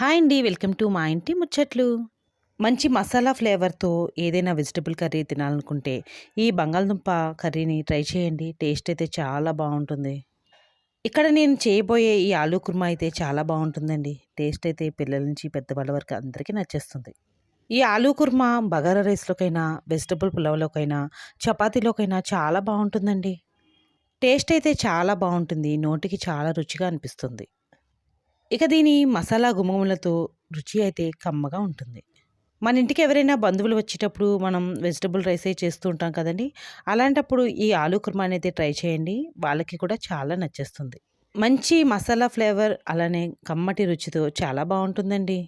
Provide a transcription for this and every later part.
Hi అండి welcome to మా ఇంటి ముచ్చట్లు. మంచి మసాలా ఫ్లేవర్తో ఏదైనా వెజిటబుల్ కర్రీ తినాలనుకుంటే ఈ బంగాళదుంప కర్రీని ట్రై చేయండి టేస్ట్ అయితే చాలా బాగుంటుంది. ఇక్కడ నేను చేయబోయే ఈ ఆలూ కుర్మా అయితే చాలా బాగుంటుందండి. టేస్ట్ అయితే పిల్లల నుంచి పెద్దవాళ్ళ వరకు అందరికీ నచ్చేస్తుంది. ఈ ఆలూ కుర్మా బగారా రైస్లోకైనా వెజిటబుల్ పులావ్లోకైనా చపాతీలోకైనా చాలా బాగుంటుందండి. టేస్ట్ అయితే చాలా బాగుంటుంది నోటికి చాలా రుచిగా అనిపిస్తుంది. ఇక దీని మసాలా గుమగుమలతో రుచి అయితే కమ్మగా ఉంటుంది. మన ఇంటికి ఎవరైనా బంధువులు వచ్చేటప్పుడు మనం వెజిటబుల్ రైసే చేస్తూ ఉంటాం కదండి అలాంటప్పుడు ఈ ఆలూ కుర్మా అనేది ట్రై చేయండి. వాళ్ళకి కూడా చాలా నచ్చేస్తుంది. మంచి మసాలా ఫ్లేవర్ అలానే కమ్మటి రుచితో చాలా బాగుంటుందండి.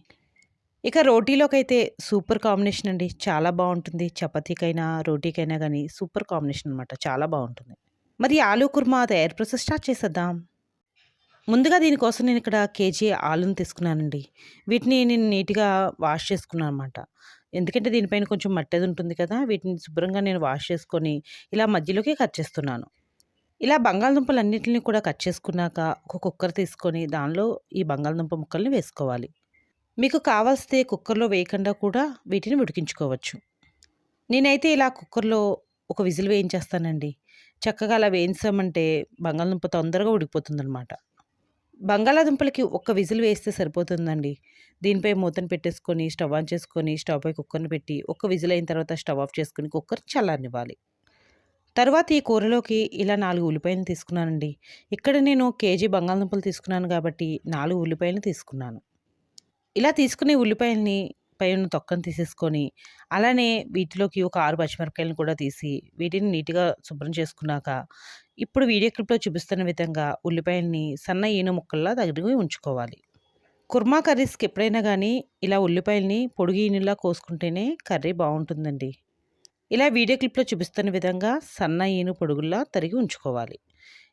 ఇక రోటీలోకి అయితే సూపర్ కాంబినేషన్ అండి. చాలా బాగుంటుంది. చపాతీకైనా రోటీకైనా కానీ సూపర్ కాంబినేషన్ అనమాట చాలా బాగుంటుంది. మరి ఆలూ కుర్మా తయారు ప్రాసెస్ స్టార్ట్ చేసేద్దాం. ముందుగా దీనికోసం నేను ఇక్కడ కేజీ ఆలును తీసుకున్నానండి. వీటిని నేను నీట్గా వాష్ చేసుకున్నాను అనమాట ఎందుకంటే దీనిపైన కొంచెం మట్టేది అది ఉంటుంది కదా వీటిని శుభ్రంగా నేను వాష్ చేసుకొని ఇలా మధ్యలోకి కట్ చేస్తున్నాను. ఇలా బంగాళదుంపలన్నింటినీ కూడా కట్ చేసుకున్నాక ఒక కుక్కర్ తీసుకొని దానిలో ఈ బంగాళదుంప ముక్కల్ని వేసుకోవాలి. మీకు కావాల్స్తే కుక్కర్లో వేయకుండా కూడా వీటిని ఉడికించుకోవచ్చు. నేనైతే ఇలా కుక్కర్లో ఒక విజిల్ వేయించేస్తానండి. చక్కగా అలా వేయించామంటే బంగాళదుంప తొందరగా ఉడికిపోతుందనమాట. బంగాళాదుంపలకి ఒక్క విజిల్ వేస్తే సరిపోతుందండి. దీనిపై మూతను పెట్టేసుకొని స్టవ్ ఆన్ చేసుకొని స్టవ్ పై కుక్కర్ని పెట్టి ఒక్క విజిల్ అయిన తర్వాత స్టవ్ ఆఫ్ చేసుకొని కుక్కర్ చల్లారనివ్వాలి. తర్వాత ఈ కూరలోకి ఇలా నాలుగు ఉల్లిపాయలు తీసుకున్నానండి. ఇక్కడ నేను కేజీ బంగాళదుంపలు తీసుకున్నాను కాబట్టి నాలుగు ఉల్లిపాయలు తీసుకున్నాను. ఇలా తీసుకునే ఉల్లిపాయల్ని పైన తొక్కను తీసేసుకొని అలానే వీటిలోకి ఒక ఆరు పచ్చిమిరపకాయలను కూడా తీసి వీటిని నీట్గా శుభ్రం చేసుకున్నాక ఇప్పుడు వీడియో క్లిప్లో చూపిస్తున్న విధంగా ఉల్లిపాయల్ని సన్న ఈన ముక్కల్లా దగ్గరికి ఉంచుకోవాలి. కుర్మా కర్రీస్కి ఎప్పుడైనా కానీ ఇలా ఉల్లిపాయల్ని పొడుగు ఈనులా కోసుకుంటేనే కర్రీ బాగుంటుందండి. ఇలా వీడియో క్లిప్లో చూపిస్తున్న విధంగా సన్న ఈను పొడుగుల్లా తరిగి ఉంచుకోవాలి.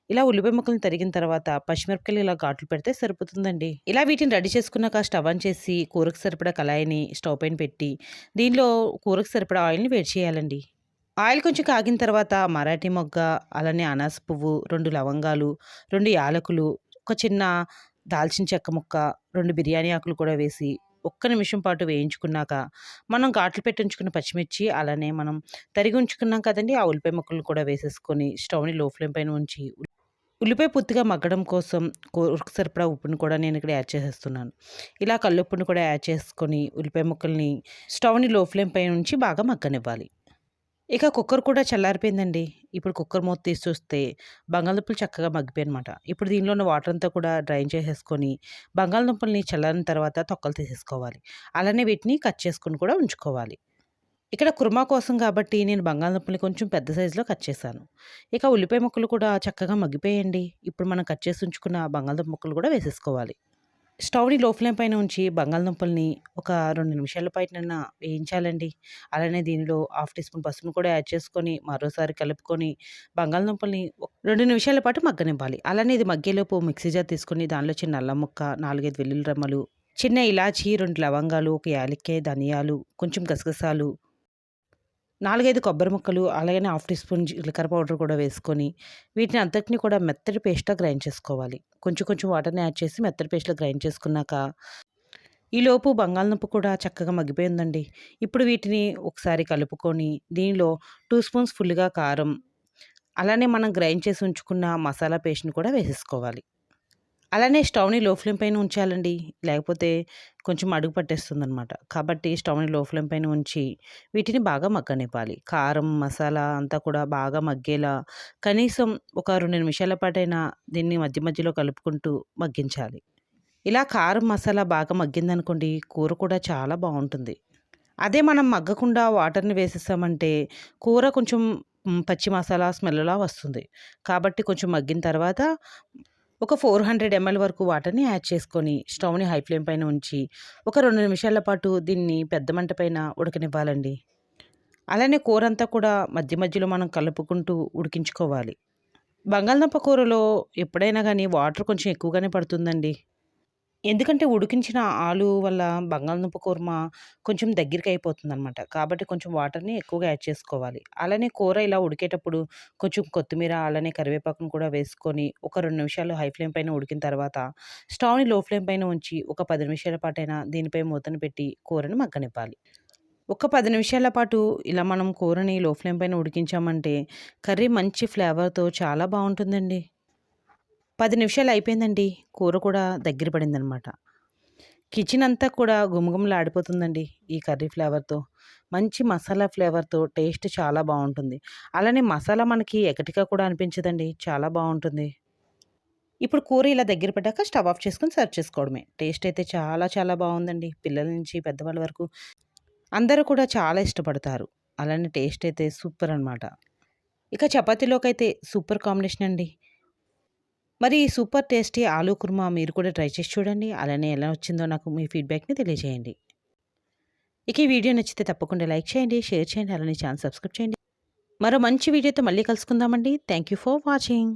ఇలా ఉల్లిపాయ ముక్కలను తరిగిన తర్వాత పచ్చిమిరపకాయలు ఇలా ఘాట్లు పెడితే సరిపోతుందండి. ఇలా వీటిని రెడీ చేసుకున్నాక స్టవ్ ఆన్ చేసి కూరకు సరిపడా కళాయిని స్టవ్ పైన పెట్టి దీనిలో కూరకు సరిపడా ఆయిల్ని వేడి చేయాలండి. ఆయిల్ కొంచెం కాగిన తర్వాత మరాఠీ మొగ్గ అలానే అనాస పువ్వు రెండు లవంగాలు రెండు యాలకులు ఒక చిన్న దాల్చిన చెక్క ముక్క రెండు బిర్యానీ ఆకులు కూడా వేసి ఒక్క నిమిషం పాటు వేయించుకున్నాక మనం ఘాట్లు పెట్టి ఉంచుకున్న పచ్చిమిర్చి అలానే మనం తరిగి ఉంచుకున్నాం కదండి ఆ ఉల్లిపాయ ముక్కలు కూడా వేసేసుకొని స్టవ్ని లో ఫ్లేమ్ పైన ఉంచి ఉల్లిపాయ పూర్తిగా మగ్గడం కోసం కూరకు సరిపడా ఉప్పుని కూడా నేను ఇక్కడ యాడ్ చేసేస్తున్నాను. ఇలా కల్లుప్పుని కూడా యాడ్ చేసుకొని ఉల్లిపాయ ముక్కల్ని స్టవ్ని లో ఫ్లేమ్ పై నుంచి బాగా మగ్గనివ్వాలి. ఇక కుక్కర్ కూడా చల్లారిపోయిందండి. ఇప్పుడు కుక్కర్ మూత తీసి చూస్తే బంగాళదుంపలు చక్కగా మగ్గిపోయి అనమాట ఇప్పుడు దీనిలో ఉన్న వాటర్ అంతా కూడా డ్రైన్ చేసేసుకొని బంగాళదుంపల్ని చల్లారిన తర్వాత తొక్కలు తీసేసుకోవాలి. అలానే వీటిని కట్ చేసుకొని కూడా ఉంచుకోవాలి. ఇక్కడ కుర్మా కోసం కాబట్టి నేను బంగాళదుంపల్ని కొంచెం పెద్ద సైజులో కట్ చేశాను. ఇక ఉల్లిపాయ ముక్కలు కూడా చక్కగా మగ్గిపోయండి. ఇప్పుడు మనం కట్ చేసి ఉంచుకున్న బంగాళదుంప ముక్కలు కూడా వేసేసుకోవాలి. స్టవ్ని లో ఫ్లేమ్ పైన ఉంచి బంగాళదుంపల్ని ఒక రెండు నిమిషాల పైన వేయించాలండి. అలానే దీనిలో హాఫ్ టీ స్పూన్ పసుపును కూడా యాడ్ చేసుకొని మరోసారి కలుపుకొని బంగాళదుంపల్ని రెండు నిమిషాల పాటు మగ్గనివ్వాలి. అలానే ఇది మగ్గేలోపు మిక్సీ జార్ తీసుకొని దానిలో చిన్న అల్లం ముక్క నాలుగైదు వెల్లుల్లి రమ్మలు చిన్న ఇలాచి రెండు లవంగాలు ఒక యాలక్కాయ ధనియాలు కొంచెం గసగసాలు నాలుగైదు కొబ్బరి ముక్కలు అలాగే హాఫ్ టీ స్పూన్ జీలకర్ర పౌడర్ కూడా వేసుకొని వీటిని అంతటిని కూడా మెత్తటి పేస్ట్గా గ్రైండ్ చేసుకోవాలి. కొంచెం కొంచెం వాటర్ని యాడ్ చేసి మెత్తటి పేస్ట్లో గ్రైండ్ చేసుకున్నాక ఈలోపు బంగాళదుంప కూడా చక్కగా మగ్గిపోయిందండి. ఇప్పుడు వీటిని ఒకసారి కలుపుకొని దీనిలో టూ స్పూన్స్ ఫుల్గా కారం అలానే మనం గ్రైండ్ చేసి ఉంచుకున్న మసాలా పేస్ట్ని కూడా వేసేసుకోవాలి. అలానే స్టవ్ని లో ఫ్లేమ్ పైన ఉంచాలండి. లేకపోతే కొంచెం అడుగు పట్టేస్తుంది అనమాట కాబట్టి స్టవ్ని లో ఫ్లేమ్ పైన ఉంచి వీటిని బాగా మగ్గనివ్వాలి. కారం మసాలా అంతా కూడా బాగా మగ్గేలా కనీసం ఒక రెండు నిమిషాల పాటైనా దీన్ని మధ్య మధ్యలో కలుపుకుంటూ మగ్గించాలి. ఇలా కారం మసాలా బాగా మగ్గిందనుకోండి కూర కూడా చాలా బాగుంటుంది. అదే మనం మగ్గకుండా వాటర్ని వేసేసామంటే కూర కొంచెం పచ్చి మసాలా స్మెల్లా వస్తుంది. కాబట్టి కొంచెం మగ్గిన తర్వాత ఒక ఫోర్ హండ్రెడ్ ఎంఎల్ వరకు వాటర్ని యాడ్ చేసుకొని స్టవ్ని హై ఫ్లేమ్ పైన ఉంచి ఒక రెండు నిమిషాల పాటు దీన్ని పెద్ద మంట పైన ఉడకనివ్వాలండి. అలానే కూర అంతా కూడా మధ్య మధ్యలో మనం కలుపుకుంటూ ఉడికించుకోవాలి. బంగాళదుంప కూరలో ఎప్పుడైనా కానీ వాటర్ కొంచెం ఎక్కువగానే పడుతుందండి. ఎందుకంటే ఉడికించిన ఆలు వల్ల బంగాళదుంప కూర్మ కొంచెం దగ్గరికి అయిపోతుందనమాట. కాబట్టి కొంచెం వాటర్‌ని ఎక్కువగా యాడ్ చేసుకోవాలి. అలానే కూర ఇలా ఉడికేటప్పుడు కొంచెం కొత్తిమీర, అలానే కరివేపాకును కూడా వేసుకొని ఒక రెండు నిమిషాలు హై ఫ్లేమ్ పైన ఉడికిన తర్వాత స్టవ్‌ని లో ఫ్లేమ్ పైన ఉంచి ఒక పది నిమిషాల పాటైనా దీనిపై మూతను పెట్టి కూరని మగ్గనివ్వాలి. ఒక పది నిమిషాల పాటు ఇలా మనం కూరని లో ఫ్లేమ్ పైన ఉడికించామంటే కర్రీ మంచి ఫ్లేవర్‌తో చాలా బాగుంటుందండి పది నిమిషాలు అయిపోయిందండి. కూర కూడా దగ్గర పడిందనమాట. కిచెన్ అంతా కూడా గుమగుమలాడిపోతుందండి ఈ కర్రీ ఫ్లేవర్‌తో. మంచి మసాలా ఫ్లేవర్‌తో టేస్ట్ చాలా బాగుంటుంది అలానే మసాలా మనకి ఎకటిగా కూడా అనిపించదండి. చాలా బాగుంటుంది ఇప్పుడు కూర ఇలా దగ్గర పడ్డాక స్టవ్ ఆఫ్ చేసుకొని సర్వ్ చేసుకోవడమే. టేస్ట్ అయితే చాలా చాలా బాగుందండి పిల్లల నుంచి పెద్దవాళ్ళ వరకు అందరూ కూడా చాలా ఇష్టపడతారు. అలానే టేస్ట్ అయితే సూపర్ అనమాట. ఇక చపాతీలోకైతే సూపర్ కాంబినేషన్ అండి. మరి ఈ సూపర్ టేస్టీ ఆలూ కుర్మా మీరు కూడా ట్రై చేసి చూడండి. అలానే ఎలా వచ్చిందో నాకు మీ ఫీడ్‌బ్యాక్‌ని తెలియజేయండి. ఇక ఈ వీడియో నచ్చితే తప్పకుండా లైక్ చేయండి, షేర్ చేయండి, అలానే ఛానల్ సబ్స్క్రైబ్ చేయండి. మరో మంచి వీడియోతో మళ్ళీ కలుసుకుందామండి. Thank you for watching.